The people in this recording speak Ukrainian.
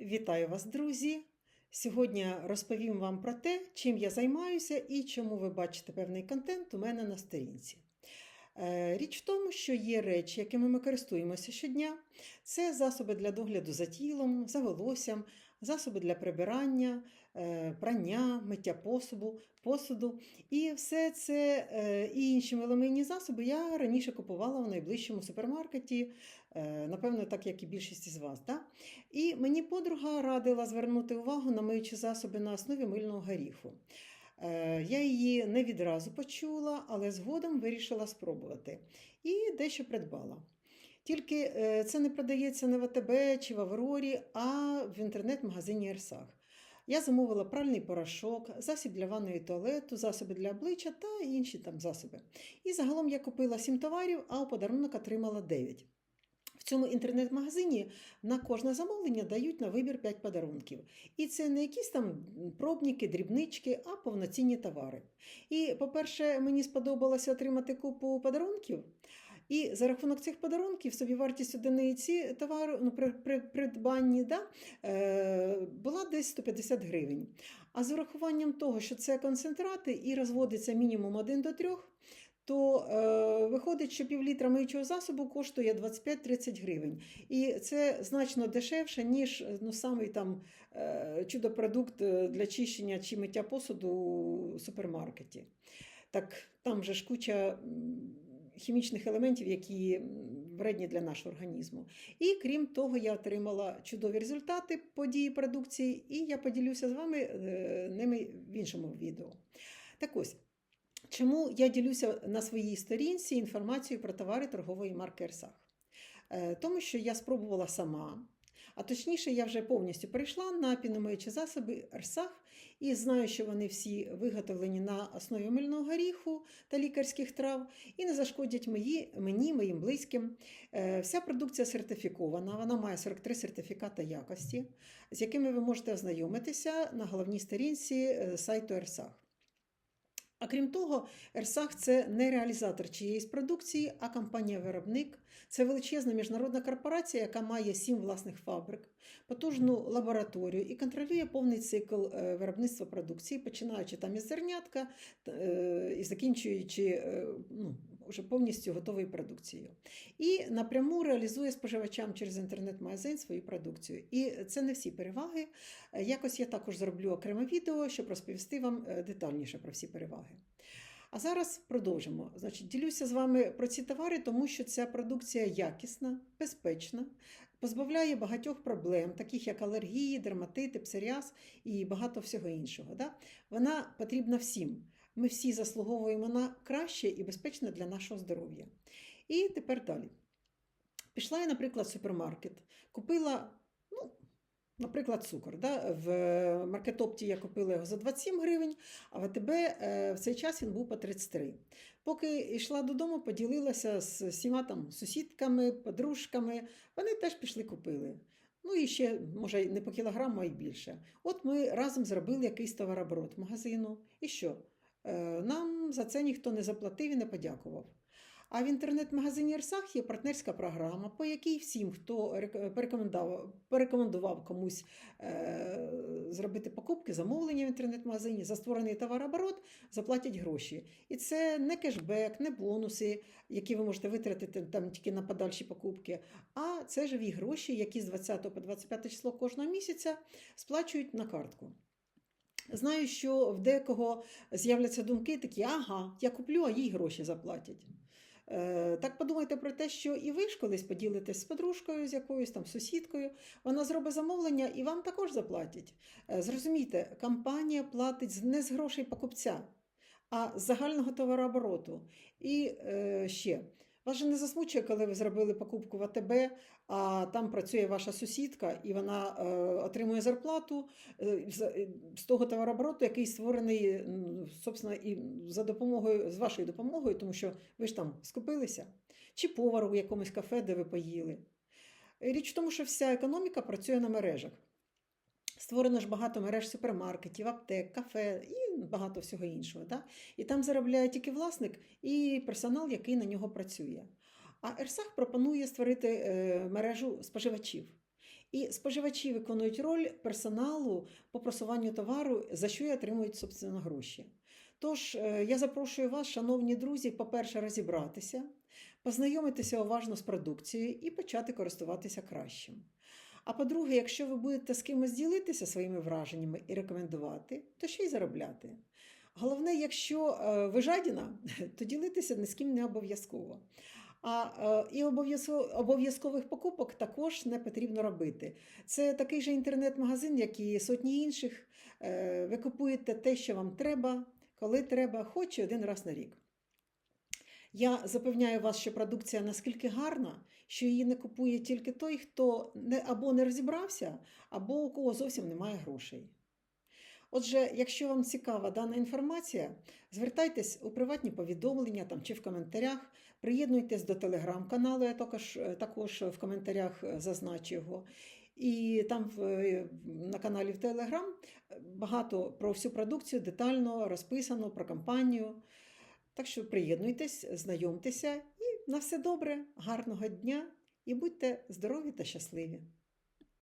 Вітаю вас, друзі! Сьогодні розповім вам про те, чим я займаюся і чому ви бачите певний контент у мене на сторінці. Е, Річ в тому, що є речі, якими ми користуємося щодня. Це засоби для догляду за тілом, за волоссям, засоби для прибирання, прання, миття посуду, посуду. І все це е, і інші меломийні засоби я раніше купувала в найближчому супермаркеті, е, напевно, так як і більшість із вас. Да? І мені подруга радила звернути увагу на миючі засоби на основі мильного горіху. Е, Я її не відразу почула, але згодом вирішила спробувати і дещо придбала. Тільки е, це не продається не в АТБ чи в Аврорі, а в інтернет-магазині Ерсах. Я замовила пральний порошок, засіб для ванної туалету, засоби для обличчя та інші там засоби. І загалом я купила 7 товарів, а у подарунок отримала 9. В цьому інтернет-магазині на кожне замовлення дають на вибір 5 подарунків. І це не якісь там пробники, дрібнички, а повноцінні товари. І, по-перше, мені сподобалося отримати купу подарунків. І за рахунок цих подарунків собівартість одиниці товару ну, при, при придбанні да, е, була десь 150 гривень. А з урахуванням того, що це концентрати і розводиться мінімум 1 до 3, то е, виходить, що півлітра миючого засобу коштує 25-30 гривень. І це значно дешевше, ніж ну, самий там е, чудо-продукт для чищення чи миття посуду у супермаркеті. Так там же ж куча хімічних елементів, які вредні для нашого організму. І крім того, я отримала чудові результати події продукції, і я поділюся з вами е, ними в іншому відео. Так ось. Чому я ділюся на своїй сторінці інформацією про товари торгової марки Ерсах? Е, Тому що я спробувала сама, а точніше, я вже повністю перейшла на піномиючі засоби Ерсах і знаю, що вони всі виготовлені на основі мильного горіху та лікарських трав і не зашкодять мої, мені, моїм близьким. Е, Вся продукція сертифікована, вона має 43 сертифікати якості, з якими ви можете ознайомитися на головній сторінці е, сайту Ерсах. А крім того, Ерсах це не реалізатор чиєїсь продукції, а компанія-виробник. Це величезна міжнародна корпорація, яка має сім власних фабрик, потужну лабораторію і контролює повний цикл е, виробництва продукції, починаючи там із зернятка е, і закінчуючи е, ну, вже повністю готовою продукцією. І напряму реалізує споживачам через інтернет-магазин свою продукцію. І це не всі переваги. Якось я також зроблю окреме відео, щоб розповісти вам детальніше про всі переваги. А зараз продовжимо. Значить, Ділюся з вами про ці товари, тому що ця продукція якісна, безпечна, позбавляє багатьох проблем, таких як алергії, дерматити, псоріаз і багато всього іншого. Да? Вона потрібна всім. Ми всі заслуговуємо на краще і безпечне для нашого здоров'я. І тепер далі. Пішла я, наприклад, в супермаркет, купила. ну, Наприклад, цукор. Да? В маркетопті я купила його за 27 гривень, а в АТБ в цей час він був по 33. Поки йшла додому, поділилася з всіма там сусідками, подружками, вони теж пішли купили. Ну і ще, може, не по кілограму, а й більше. От ми разом зробили якийсь товарооборот магазину. І що? Нам за це ніхто не заплатив і не подякував. А в інтернет-магазині Ерсах є партнерська програма, по якій всім, хто порекомендував комусь е, зробити покупки, замовлення в інтернет-магазині за створений товарооборот, заплатять гроші. І це не кешбек, не бонуси, які ви можете витратити там тільки на подальші покупки, а це живі гроші, які з 20 по 25 число кожного місяця сплачують на картку. Знаю, що в декого з'являться думки такі, ага, я куплю, а їй гроші заплатять. Е, так подумайте про те, що і ви ж колись поділитесь з подружкою, з якоюсь там сусідкою, вона зробить замовлення і вам також заплатять. Е, зрозумійте, компанія платить не з грошей покупця, а з загального товарообороту. І е, ще. Вас же не засмучує, коли ви зробили покупку в АТБ, а там працює ваша сусідка, і вона е, отримує зарплату е, з того товарообороту, який створений собственно, і за допомогою, з вашою допомогою, тому що ви ж там скупилися, чи повару в якомусь кафе, де ви поїли. Річ в тому, що вся економіка працює на мережах. Створено ж багато мереж супермаркетів, аптек, кафе і багато всього іншого. Да? І там заробляє тільки власник і персонал, який на нього працює. А Ерсах пропонує створити мережу споживачів. І споживачі виконують роль персоналу по просуванню товару, за що і отримують собственно гроші. Тож е, я запрошую вас, шановні друзі, по-перше, розібратися, познайомитися уважно з продукцією і почати користуватися кращим. А по-друге, якщо ви будете з кимось ділитися своїми враженнями і рекомендувати, то ще й заробляти. Головне, якщо е, ви жадіна, то ділитися ні з ким не обов'язково. А е, і обов'язкових покупок також не потрібно робити. Це такий же інтернет-магазин, як і сотні інших. Е, Ви купуєте те, що вам треба, коли треба, хоч і один раз на рік. Я запевняю вас, що продукція наскільки гарна, що її не купує тільки той, хто не, або не розібрався, або у кого зовсім немає грошей. Отже, якщо вам цікава дана інформація, звертайтесь у приватні повідомлення там, чи в коментарях, приєднуйтесь до телеграм-каналу, я також, також в коментарях зазначу його. І там в, на каналі в Телеграм багато про всю продукцію детально розписано про компанію. Так що приєднуйтесь, знайомтеся і на все добре, гарного дня і будьте здорові та щасливі!